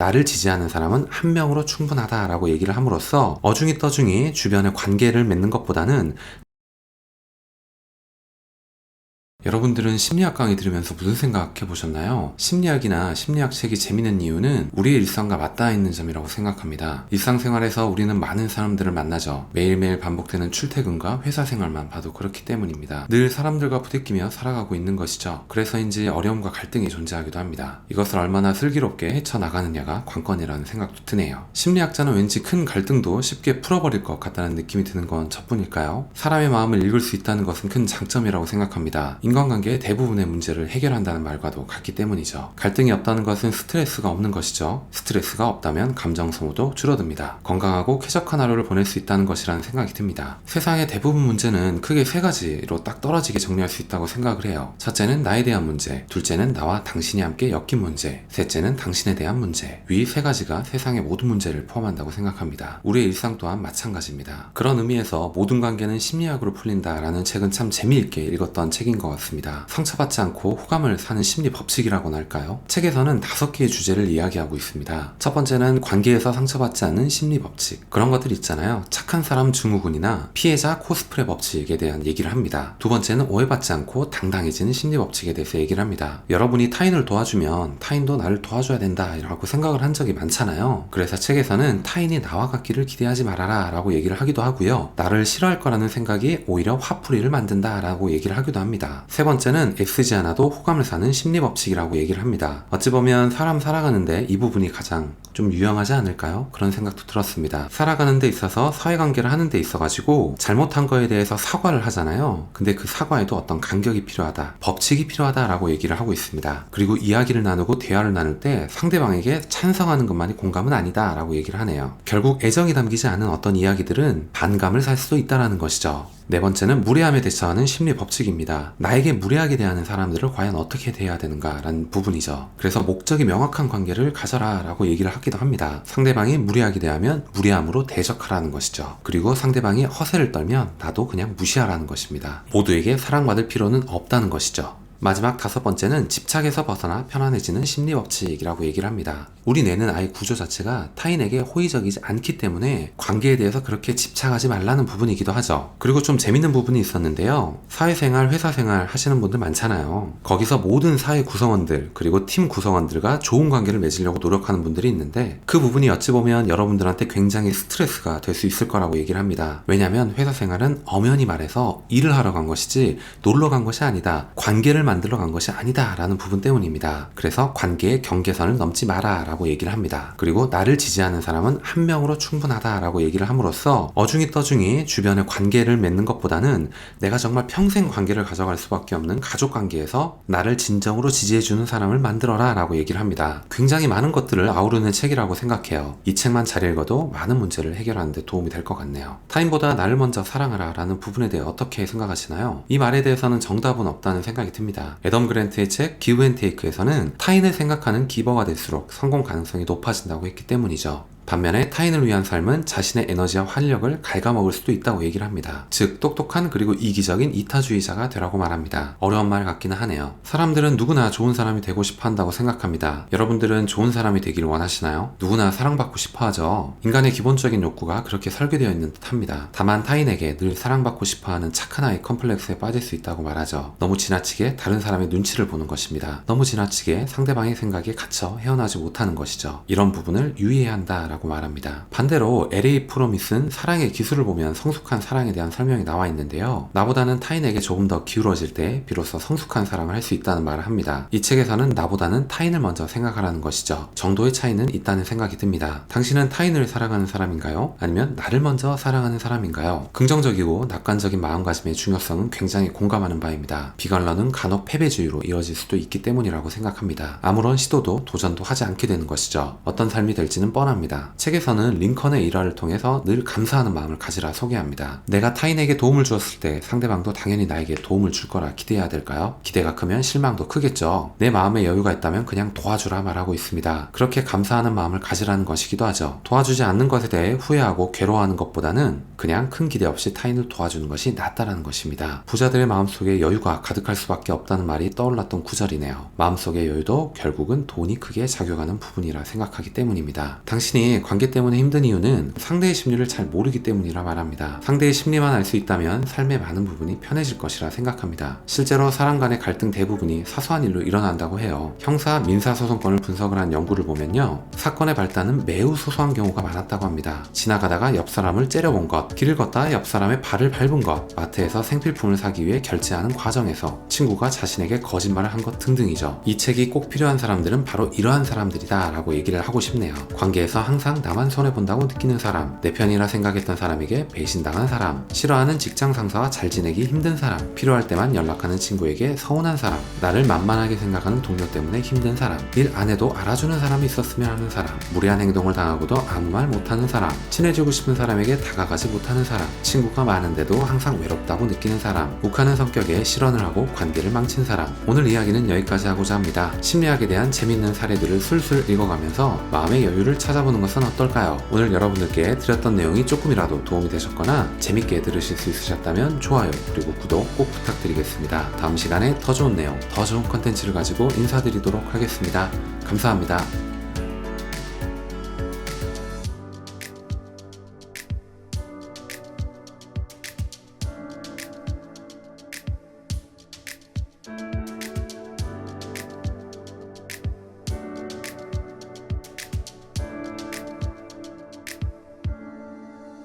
나를 지지하는 사람은 한 명으로 충분하다라고 얘기를 함으로써 어중이 떠중이 주변에 관계를 맺는 것보다는 여러분들은 심리학 강의 들으면서 무슨 생각해 보셨나요? 심리학이나 심리학 책이 재밌는 이유는 우리의 일상과 맞닿아 있는 점이라고 생각합니다. 일상생활에서 우리는 많은 사람들을 만나죠. 매일매일 반복되는 출퇴근과 회사 생활만 봐도 그렇기 때문입니다. 늘 사람들과 부대끼며 살아가고 있는 것이죠. 그래서인지 어려움과 갈등이 존재하기도 합니다. 이것을 얼마나 슬기롭게 헤쳐나가느냐가 관건이라는 생각도 드네요. 심리학자는 왠지 큰 갈등도 쉽게 풀어버릴 것 같다는 느낌이 드는 건 저뿐일까요? 사람의 마음을 읽을 수 있다는 것은 큰 장점이라고 생각합니다. 인간관계의 대부분의 문제를 해결한다는 말과도 같기 때문이죠. 갈등이 없다는 것은 스트레스가 없는 것이죠. 스트레스가 없다면 감정 소모도 줄어듭니다. 건강하고 쾌적한 하루를 보낼 수 있다는 것이라는 생각이 듭니다. 세상의 대부분 문제는 크게 세 가지로 딱 떨어지게 정리할 수 있다고 생각을 해요. 첫째는 나에 대한 문제, 둘째는 나와 당신이 함께 엮인 문제, 셋째는 당신에 대한 문제. 위 세 가지가 세상의 모든 문제를 포함한다고 생각합니다. 우리의 일상 또한 마찬가지입니다. 그런 의미에서 모든 관계는 심리학으로 풀린다라는 책은 참 재미있게 읽었던 책인 것 같습니다. 상처받지 않고 호감을 사는 심리 법칙이라고나 할까요? 책에서는 다섯 개의 주제를 이야기하고 있습니다. 첫 번째는 관계에서 상처받지 않는 심리 법칙. 그런 것들 있잖아요. 착한 사람 증후군이나 피해자 코스프레 법칙에 대한 얘기를 합니다. 두 번째는 오해받지 않고 당당해지는 심리 법칙에 대해서 얘기를 합니다. 여러분이 타인을 도와주면 타인도 나를 도와줘야 된다 라고 생각을 한 적이 많잖아요. 그래서 책에서는 타인이 나와 같기를 기대하지 말아라 라고 얘기를 하기도 하고요. 나를 싫어할 거라는 생각이 오히려 화풀이를 만든다 라고 얘기를 하기도 합니다. 세 번째는 애쓰지 않아도 호감을 사는 심리 법칙이라고 얘기를 합니다. 어찌 보면 사람 살아가는데 이 부분이 가장 좀 유용하지 않을까요? 그런 생각도 들었습니다. 살아가는 데 있어서 사회관계를 하는 데 있어가지고 잘못한 거에 대해서 사과를 하잖아요. 근데 그 사과에도 어떤 간격이 필요하다, 법칙이 필요하다라고 얘기를 하고 있습니다. 그리고 이야기를 나누고 대화를 나눌 때 상대방에게 찬성하는 것만이 공감은 아니다라고 얘기를 하네요. 결국 애정이 담기지 않은 어떤 이야기들은 반감을 살 수도 있다라는 것이죠. 네 번째는 무례함에 대처하는 심리 법칙입니다. 나 에게 무례하게 대하는 사람들을 과연 어떻게 대해야 되는가라는 부분이죠. 그래서 목적이 명확한 관계를 가져라 라고 얘기를 하기도 합니다. 상대방이 무례하게 대하면 무례함으로 대적하라는 것이죠. 그리고 상대방이 허세를 떨면 나도 그냥 무시하라는 것입니다. 모두에게 사랑받을 필요는 없다는 것이죠. 마지막 다섯 번째는 집착에서 벗어나 편안해지는 심리 법칙이라고 얘기를 합니다. 우리 뇌는 아예 구조 자체가 타인에게 호의적이지 않기 때문에 관계에 대해서 그렇게 집착하지 말라는 부분이기도 하죠. 그리고 좀 재밌는 부분이 있었는데요. 사회생활, 회사생활 하시는 분들 많잖아요. 거기서 모든 사회 구성원들, 그리고 팀 구성원들과 좋은 관계를 맺으려고 노력하는 분들이 있는데 그 부분이 어찌 보면 여러분들한테 굉장히 스트레스가 될 수 있을 거라고 얘기를 합니다. 왜냐하면 회사 생활은 엄연히 말해서 일을 하러 간 것이지 놀러 간 것이 아니다. 관계를 만들러 간 것이 아니다라는 부분 때문입니다. 그래서 관계의 경계선을 넘지 마라라고 얘기를 합니다. 그리고 나를 지지하는 사람은 한 명으로 충분하다라고 얘기를 함으로써 어중이 떠중이 주변에 관계를 맺는 것보다는 내가 정말 평생 관계를 가져갈 수밖에 없는 가족 관계에서 나를 진정으로 지지해주는 사람을 만들어라라고 얘기를 합니다. 굉장히 많은 것들을 아우르는 책이라고 생각해요. 이 책만 잘 읽어도 많은 문제를 해결하는 데 도움이 될 것 같네요. 타인보다 나를 먼저 사랑하라 라는 부분에 대해 어떻게 생각하시나요? 이 말에 대해서는 정답은 없다는 생각이 듭니다. 에덤 그랜트의 책 기브 앤 테이크에서는 타인을 생각하는 기버가 될수록 성공 가능성이 높아진다고 했기 때문이죠. 반면에 타인을 위한 삶은 자신의 에너지와 활력을 갉아먹을 수도 있다고 얘기를 합니다. 즉, 똑똑한 그리고 이기적인 이타주의자가 되라고 말합니다. 어려운 말 같기는 하네요. 사람들은 누구나 좋은 사람이 되고 싶어 한다고 생각합니다. 여러분들은 좋은 사람이 되기를 원하시나요? 누구나 사랑받고 싶어 하죠. 인간의 기본적인 욕구가 그렇게 설계되어 있는 듯 합니다. 다만 타인에게 늘 사랑받고 싶어 하는 착한 아이 컴플렉스에 빠질 수 있다고 말하죠. 너무 지나치게 다른 사람의 눈치를 보는 것입니다. 너무 지나치게 상대방의 생각에 갇혀 헤어나지 못하는 것이죠. 이런 부분을 유의해야 한다 라고 라고 말합니다. 반대로 LA 프로미스는 사랑의 기술을 보면 성숙한 사랑에 대한 설명이 나와 있는데요. 나보다는 타인에게 조금 더 기울어질 때 비로소 성숙한 사랑을 할 수 있다는 말을 합니다. 이 책에서는 나보다는 타인을 먼저 생각하라는 것이죠. 정도의 차이는 있다는 생각이 듭니다. 당신은 타인을 사랑하는 사람인가요? 아니면 나를 먼저 사랑하는 사람인가요? 긍정적이고 낙관적인 마음가짐의 중요성은 굉장히 공감하는 바입니다. 비관론은 간혹 패배주의로 이어질 수도 있기 때문이라고 생각합니다. 아무런 시도도 도전도 하지 않게 되는 것이죠. 어떤 삶이 될지는 뻔합니다. 책에서는 링컨의 일화를 통해서 늘 감사하는 마음을 가지라 소개합니다. 내가 타인에게 도움을 주었을 때 상대방도 당연히 나에게 도움을 줄 거라 기대해야 될까요? 기대가 크면 실망도 크겠죠. 내 마음에 여유가 있다면 그냥 도와주라 말하고 있습니다. 그렇게 감사하는 마음을 가지라는 것이기도 하죠. 도와주지 않는 것에 대해 후회하고 괴로워하는 것보다는 그냥 큰 기대 없이 타인을 도와주는 것이 낫다라는 것입니다. 부자들의 마음속에 여유가 가득할 수밖에 없다는 말이 떠올랐던 구절이네요. 마음속의 여유도 결국은 돈이 크게 작용하는 부분이라 생각하기 때문입니다. 당신이 관계 때문에 힘든 이유는 상대의 심리를 잘 모르기 때문이라 말합니다. 상대의 심리만 알 수 있다면 삶의 많은 부분이 편해질 것이라 생각합니다. 실제로 사람 간의 갈등 대부분이 사소한 일로 일어난다고 해요. 형사 민사 소송권을 분석을 한 연구를 보면요. 사건의 발단은 매우 소소한 경우가 많았다고 합니다. 지나가다가 옆 사람을 째려본 것, 길을 걷다 옆 사람의 발을 밟은 것, 마트에서 생필품을 사기 위해 결제하는 과정에서 친구가 자신에게 거짓말을 한 것 등등이죠. 이 책이 꼭 필요한 사람들은 바로 이러한 사람들이다 라고 얘기를 하고 싶네요. 관계에서 항상 나만 손해본다고 느끼는 사람, 내 편이라 생각했던 사람에게 배신당한 사람, 싫어하는 직장 상사와 잘 지내기 힘든 사람, 필요할 때만 연락하는 친구에게 서운한 사람, 나를 만만하게 생각하는 동료 때문에 힘든 사람, 일 안 해도 알아주는 사람이 있었으면 하는 사람, 무례한 행동을 당하고도 아무 말 못하는 사람, 친해지고 싶은 사람에게 다가가지 못하는 사람, 친구가 많은데도 항상 외롭다고 느끼는 사람, 욱하는 성격에 실언을 하고 관계를 망친 사람. 오늘 이야기는 여기까지 하고자 합니다. 심리학에 대한 재밌는 사례들을 술술 읽어가면서 마음의 여유를 찾아보는 것은 어떨까요? 오늘 여러분들께 드렸던 내용이 조금이라도 도움이 되셨거나 재밌게 들으실 수 있으셨다면 좋아요 그리고 구독 꼭 부탁드리겠습니다. 다음 시간에 더 좋은 내용, 더 좋은 컨텐츠를 가지고 인사드리도록 하겠습니다. 감사합니다.